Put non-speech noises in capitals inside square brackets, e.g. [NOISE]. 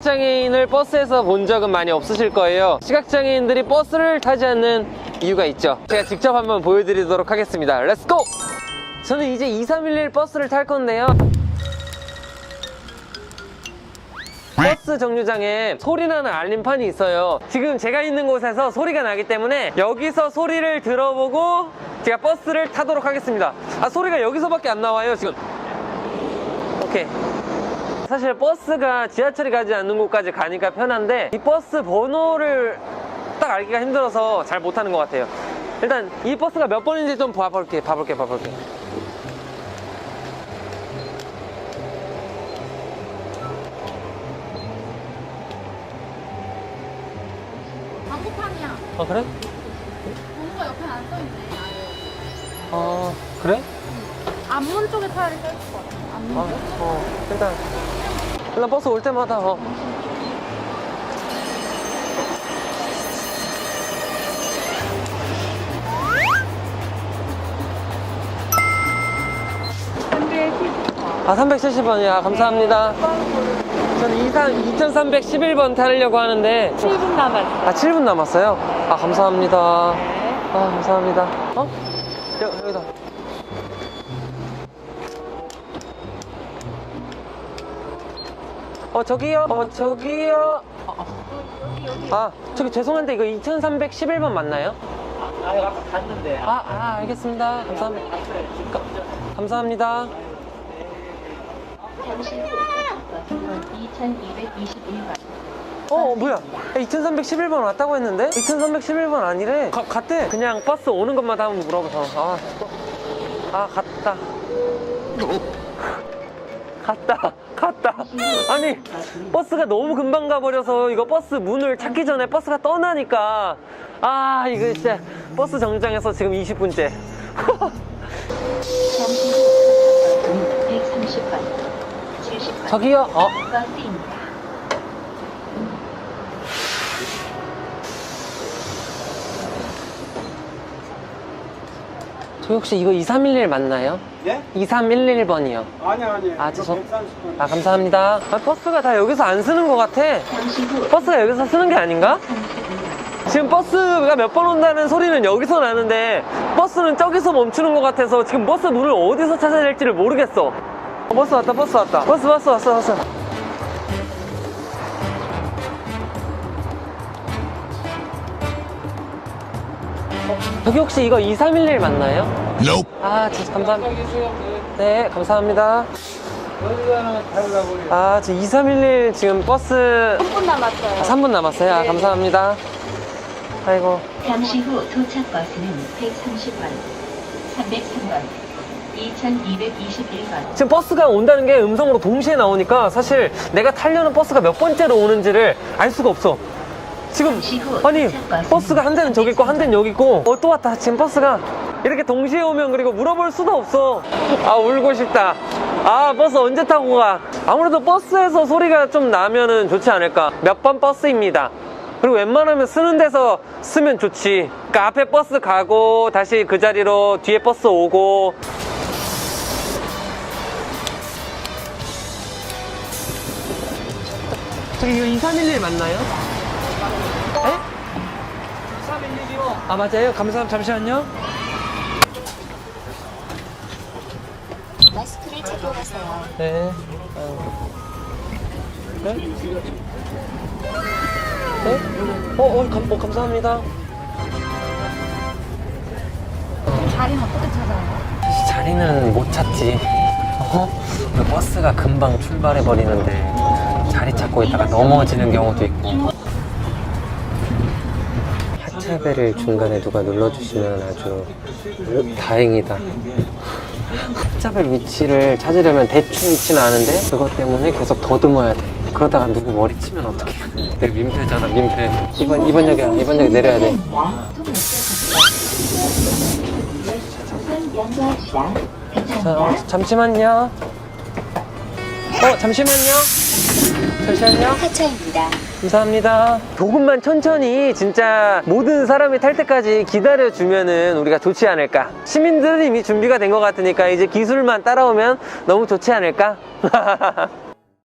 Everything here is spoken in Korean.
시각장애인을 버스에서 본 적은 많이 없으실 거예요. 시각장애인들이 버스를 타지 않는 이유가 있죠. 제가 직접 한번 보여드리도록 하겠습니다. 렛츠고! 저는 이제 2311 버스를 탈 건데요. 버스 정류장에 소리나는 알림판이 있어요. 지금 제가 있는 곳에서 소리가 나기 때문에 여기서 소리를 들어보고 제가 버스를 타도록 하겠습니다. 아, 소리가 여기서밖에 안 나와요, 지금. 오케이. 사실 버스가 지하철이 가지 않는 곳까지 가니까 편한데 이 버스 번호를 딱 알기가 힘들어서 잘 못하는 것 같아요. 일단 이 버스가 몇 번인지 좀 봐볼게, 봐볼게, 봐볼게. 아 그래? 번호가 옆에 안 써있네. 아 그래? 앞문 쪽에 타야지 써있을 것 같아. 앞문 아, 쪽. 어, 일단 일단 버스 올 때마다 어. 아 370원이야 감사합니다 저는 2311번 타려고 하는데 7분 남았어. 아 7분 남았어요? 아 감사합니다 아 감사합니다 어? 여, 여기다 어 저기요. 어 저기요. 아 저기 죄송한데 이거 2311번 맞나요? 아, 아까 갔는데. 아, 아 알겠습니다. 감사합니다. 가- 감사합니다. 2221번. 어 뭐야? 2311번 왔다고 했는데? 2311번 아니래? 가, 갔대. 그냥 버스 오는 것마다 한번 물어보자. 아, 아 갔다 갔다 갔다 아니 버스가 너무 금방 가버려서 이거 버스 문을 찾기 전에 버스가 떠나니까 아 이거 진짜 버스 정류장에서 지금 20분째 잠시 후 버스는 130번. 70번. 저기요 어 버스입니다. 저기 혹시 이거 2311 맞나요? 예? 2311번이요 아니, 아니. 아, 죄송- 130분. 아 감사합니다 아, 버스가 다 여기서 안 쓰는 것 같아 버스가 여기서 쓰는 게 아닌가? 지금 버스가 몇 번 온다는 소리는 여기서 나는데 버스는 저기서 멈추는 것 같아서 지금 버스 문을 어디서 찾아야 될지를 모르겠어 어, 버스 왔다 버스 왔다 버스 버스 왔어 왔어 여기 혹시 이거 2311 맞나요? Nope. 아 진짜 감사합니다 네 감사합니다. 아 지금 2311 지금 버스 3분 남았어요. 3분 남았어요. 아, 감사합니다. 아이고. 잠시 후 도착 버스는 130번, 303번, 2221번. 지금 버스가 온다는 게 음성으로 동시에 나오니까 사실 내가 타려는 버스가 몇 번째로 오는지를 알 수가 없어. 지금 아니 버스가 한 대는 저기 있고 한 대는 여기 있고 어 또 왔다? 지금 버스가 이렇게 동시에 오면 그리고 물어볼 수도 없어. 아 울고 싶다. 아 버스 언제 타고 가? 아무래도 버스에서 소리가 좀 나면은 좋지 않을까? 몇 번 버스입니다. 그리고 웬만하면 쓰는 데서 쓰면 좋지. 그러니까 앞에 버스 가고 다시 그 자리로 뒤에 버스 오고. 저기 이거 2311 맞나요? 에? 311이요. 아 맞아요? 감사합니다 잠시만요 마스크를 착용하세요. 네. 아유. 네? 네? 어, 어, 감, 어, 감사합니다. 자리는 어떻게 찾아요? 이 자리는 못 찾지. 어? 그 버스가 금방 출발해 버리는데 자리 찾고 있다가 넘어지는 경우도 있고. 하차벨을 중간에 누가 눌러주시면 아주 다행이다. 하차벨 위치를 찾으려면 대충 위치는 아는데 그것 때문에 계속 더듬어야 돼. 그러다가 누구 머리 치면 어떡해. 내가 민폐잖아, 민폐. 이번, 이번 역이야. 이번 역에 내려야 돼. 자, 어, 잠시만요. 어, 잠시만요. 잠시만요. 하차입니다. 감사합니다. 조금만 천천히 진짜 모든 사람이 탈 때까지 기다려주면은 우리가 좋지 않을까. 시민들은 이미 준비가 된 것 같으니까 이제 기술만 따라오면 너무 좋지 않을까? [LAUGHS]